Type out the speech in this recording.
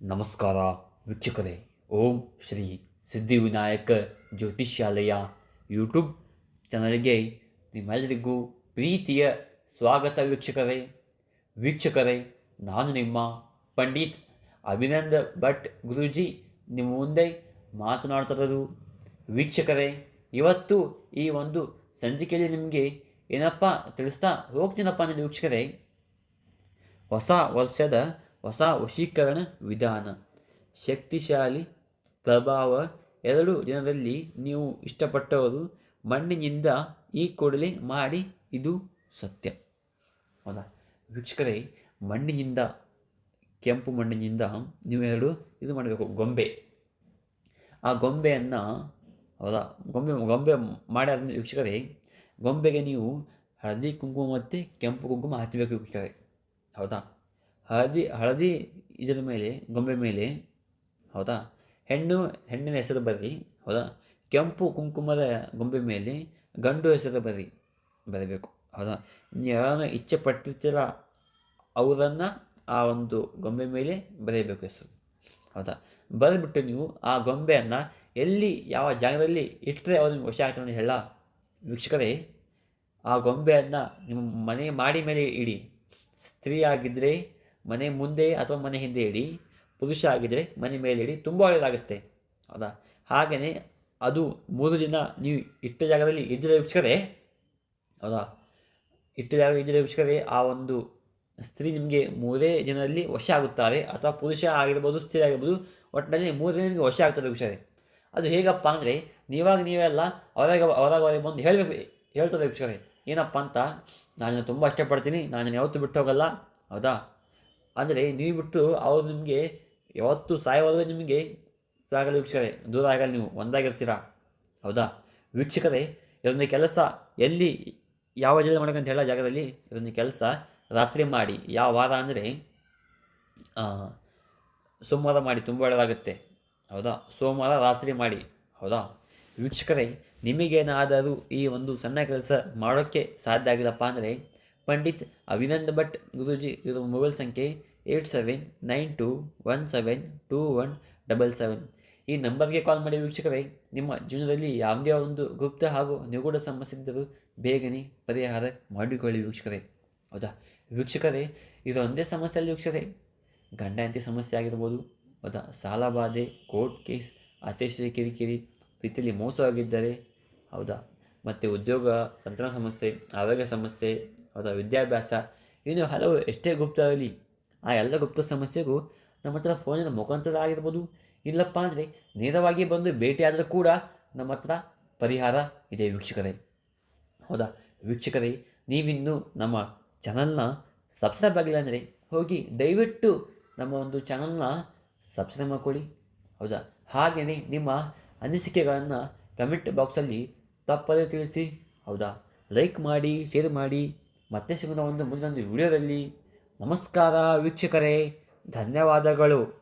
ನಮಸ್ಕಾರ, ವೀಕ್ಷಕರೇ. ಓಂ ಶ್ರೀ ಸಿದ್ಧಿವಿನಾಯಕ ಜ್ಯೋತಿಷ್ಯಾಲಯ ಯೂಟ್ಯೂಬ್ ಚಾನಲ್ಗೆ ನಿಮ್ಮೆಲ್ಲರಿಗೂ ಪ್ರೀತಿಯ ಸ್ವಾಗತ ವೀಕ್ಷಕರೇ. ವೀಕ್ಷಕರೇ, ನಾನು ನಿಮ್ಮ ಪಂಡಿತ್ ಅಭಿನಂದ ಭಟ್ ಗುರೂಜಿ. ನಿಮ್ಮ ಮುಂದೆ ಮಾತನಾಡ್ತಿರೋದು ವೀಕ್ಷಕರೇ, ಇವತ್ತು ಈ ಒಂದು ಸಂಚಿಕೆಯಲ್ಲಿ ನಿಮಗೆ ಏನಪ್ಪ ತಿಳಿಸ್ತಾ ಹೋಗ್ತೀನಪ್ಪ ಅಂದರೆ ವೀಕ್ಷಕರೇ. ಹೊಸ ವರ್ಷದ ಹೊಸ ವಶೀಕರಣ ವಿಧಾನ. ಶಕ್ತಿಶಾಲಿ ಪ್ರಭಾವ ಎರಡು ದಿನದಲ್ಲಿ ನೀವು ಇಷ್ಟಪಟ್ಟವರು ಮಣ್ಣಿನಿಂದ ಈ ಕೂಡಲೇ ಮಾಡಿ ಇದು ಸತ್ಯ. ಹೌದಾ? ವೀಕ್ಷಕರೇ, ಮಣ್ಣಿನಿಂದ, ಕೆಂಪು ಮಣ್ಣಿನಿಂದ ನೀವು ಎರಡು ಇದು ಮಾಡಬೇಕು, ಗೊಂಬೆ. ಆ ಗೊಂಬೆಯನ್ನು, ಹೌದಾ? ಗೊಂಬೆ ಗೊಂಬೆ ಮಾಡಿ ಅದನ್ನು ವೀಕ್ಷಕರೇ, ಗೊಂಬೆಗೆ ನೀವು ಹಳದಿ ಕುಂಕುಮ ಮತ್ತು ಕೆಂಪು ಕುಂಕುಮ ಹಚ್ಚಬೇಕು ವೀಕ್ಷಕರೇ. ಹೌದಾ? ಹಳದಿ ಹಳದಿ ಇದರ ಮೇಲೆ, ಗೊಂಬೆ ಮೇಲೆ, ಹೌದಾ? ಹೆಣ್ಣು, ಹೆಣ್ಣಿನ ಹೆಸರು ಬರ್ರಿ ಹೌದಾ? ಕೆಂಪು ಕುಂಕುಮದ ಗೊಂಬೆ ಮೇಲೆ ಗಂಡು ಹೆಸರು ಬರ್ರಿ ಬರಬೇಕು, ಹೌದಾ? ಯಾರನ್ನ ಇಚ್ಛೆ ಪಟ್ಟಿರ್ತೀರ ಅವರನ್ನು ಆ ಒಂದು ಗೊಂಬೆ ಮೇಲೆ ಬರೆಯಬೇಕು ಹೆಸರು, ಹೌದಾ? ಬರೆದ್ಬಿಟ್ಟು ನೀವು ಆ ಗೊಂಬೆಯನ್ನು ಎಲ್ಲಿ, ಯಾವ ಜಾಗದಲ್ಲಿ ಇಟ್ಟರೆ ಅವರು ನಿಮ್ಗೆ ವಶ ಆಗ್ತಾನೆ ಹೇಳ. ವೀಕ್ಷಕರೇ, ಆ ಗೊಂಬೆಯನ್ನು ನಿಮ್ಮ ಮನೆ, ಮಾಡಿ ಮೇಲೆ ಇಡಿ. ಸ್ತ್ರೀ ಆಗಿದ್ದರೆ ಮನೆ ಮುಂದೆ ಅಥವಾ ಮನೆ ಹಿಂದೆ ಇಡಿ, ಪುರುಷ ಆಗಿದ್ದರೆ ಮನೆ ಮೇಲೆ ಇಡಿ, ತುಂಬ ಒಳ್ಳೆಯದಾಗುತ್ತೆ. ಹೌದಾ? ಹಾಗೆಯೇ ಅದು ಮೂರು ದಿನ ನೀವು ಇಟ್ಟ ಜಾಗದಲ್ಲಿ ಇದ್ದರೆ ವೀಕ್ಷಕರೇ, ಹೌದಾ? ಇಟ್ಟ ಜಾಗ ಇದ್ದರೆ ವೀಕ್ಷಕರೇ, ಆ ಒಂದು ಸ್ತ್ರೀ ನಿಮಗೆ ಮೂರೇ ದಿನದಲ್ಲಿ ವಶ ಆಗುತ್ತಾರೆ, ಅಥವಾ ಪುರುಷ ಆಗಿರ್ಬೋದು, ಸ್ತ್ರೀ ಆಗಿರ್ಬೋದು ಒಟ್ಟಿನಲ್ಲಿ ಮೂರು ನಿಮಗೆ ವಶ ಆಗ್ತದೆ ವಿಷಯ ಅದು ಹೇಗಪ್ಪ ಅಂದರೆ, ನೀವಾಗ ನೀವೆಲ್ಲ ಅವರಾಗ ಅವರಾಗ ಅವರಿಗೆ ಬಂದು ಹೇಳಬೇಕು ಹೇಳ್ತದೆ ವೀಕ್ಷಕರೇ. ಏನಪ್ಪ ಅಂತ ನಾನು ತುಂಬ ಇಷ್ಟಪಡ್ತೀನಿ ನಾನು ಯಾವತ್ತೂ ಬಿಟ್ಟು ಹೋಗಲ್ಲ, ಹೌದಾ? ಅಂದರೆ ನೀವು ಬಿಟ್ಟು ಅವರು ನಿಮಗೆ ಯಾವತ್ತು ಸಾಯೋವರೆಗೂ ನಿಮಗೆ ಆಗಲಿ ವೀಕ್ಷಕರೇ, ದೂರ ಆಗಲಿ ನೀವು, ಒಂದಾಗಿರ್ತೀರ? ಹೌದಾ? ವೀಕ್ಷಕರೇ, ಇದೊಂದು ಕೆಲಸ ಎಲ್ಲಿ, ಯಾವ ಜಿಲ್ಲೆ ಮಾಡೋಕ್ಕಂತ ಹೇಳೋ ಜಾಗದಲ್ಲಿ ಇದೊಂದು ಕೆಲಸ ರಾತ್ರಿ ಮಾಡಿ, ಯಾವ ವಾರ ಅಂದರೆ ಸೋಮವಾರ ಮಾಡಿ, ತುಂಬ ಒಳ್ಳೆಯದಾಗುತ್ತೆ ಹೌದಾ? ಸೋಮವಾರ ರಾತ್ರಿ ಮಾಡಿ, ಹೌದಾ? ವೀಕ್ಷಕರೇ, ನಿಮಗೇನಾದರೂ ಈ ಒಂದು ಸಣ್ಣ ಕೆಲಸ ಮಾಡೋಕ್ಕೆ ಸಾಧ್ಯ ಆಗಿಲ್ಲಪ್ಪ ಅಂದರೆ ಪಂಡಿತ್ ಅಭಿನಂದ್ ಭಟ್ ಗುರೂಜಿ ಇರೋ ಮೊಬೈಲ್ ಸಂಖ್ಯೆ eight seven nine two one seven two one double seven. ಈ ನಂಬರ್ಗೆ ಕಾಲ್ ಮಾಡಿ ವೀಕ್ಷಕರೇ, ನಿಮ್ಮ ಜೀವನದಲ್ಲಿ ಯಾವುದೇ ಒಂದು ಗುಪ್ತ ಹಾಗೂ ನಿಗೂಢ ಸಮಸ್ಯೆ ಇದ್ದರೂ ಬೇಗನೆ ಪರಿಹಾರ ಮಾಡಿಕೊಳ್ಳಿ ವೀಕ್ಷಕರೇ. ಹೌದಾ? ವೀಕ್ಷಕರೇ ಇದೊಂದೇ ಸಮಸ್ಯೆಯಲ್ಲಿ ವೀಕ್ಷಕರೇ. ಗಂಡ ಹೆಂಡತಿ ಸಮಸ್ಯೆ ಆಗಿರ್ಬೋದು, ಹೌದಾ? ಸಾಲ ಬಾಧೆ, ಕೋರ್ಟ್ ಕೇಸ್ ಅತಿಶಯ ಕಿರಿಕಿರಿ, ರೀತಿಯಲ್ಲಿ ಮೋಸವಾಗಿದ್ದರೆ, ಹೌದಾ? ಮತ್ತು ಉದ್ಯೋಗ, ಸಂತಾನ ಸಮಸ್ಯೆ, ಆರೋಗ್ಯ ಸಮಸ್ಯೆ ಹೌದಾ ವಿದ್ಯಾಭ್ಯಾಸ, ಇನ್ನು ಹಲವು ಎಷ್ಟೇ ಗುಪ್ತ ಆಗಲಿ ಆ ಎಲ್ಲ ಗುಪ್ತ ಸಮಸ್ಯೆಗೂ ನಮ್ಮ ಹತ್ರ ಫೋನಿನ ಮುಖಾಂತರ ಆಗಿರ್ಬೋದು. ಇಲ್ಲಪ್ಪ ಅಂದರೆ ನೇರವಾಗಿ ಬಂದು ಭೇಟಿಯಾದರೂ ಕೂಡ ನಮ್ಮ ಹತ್ರ ಪರಿಹಾರ ಇದೆ ವೀಕ್ಷಕರೇ. ಹೌದಾ? ವೀಕ್ಷಕರೇ, ನೀವಿನ್ನೂ ನಮ್ಮ ಚಾನಲ್ನ ಸಬ್ಸ್ಕ್ರೈಬ್ ಆಗಿಲ್ಲ ಅಂದರೆ ಹೋಗಿ ದಯವಿಟ್ಟು ನಮ್ಮ ಒಂದು ಚಾನಲ್ನ ಸಬ್ಸ್ಕ್ರೈಬ್ ಮಾಡ್ಕೊಳ್ಳಿ. ಹೌದಾ? ಹಾಗೆಯೇ ನಿಮ್ಮ ಅನಿಸಿಕೆಗಳನ್ನು ಕಮೆಂಟ್ ಬಾಕ್ಸಲ್ಲಿ ತಪ್ಪದೇ ತಿಳಿಸಿ. ಹೌದಾ? ಲೈಕ್ ಮಾಡಿ ಶೇರ್ ಮಾಡಿ. ಮತ್ತೆ ಸಿಗೋಣ ಒಂದು ಮುಂದೊಂದು ವಿಡಿಯೋದಲ್ಲಿ ನಮಸ್ಕಾರ ವೀಕ್ಷಕರೇ ಧನ್ಯವಾದಗಳು.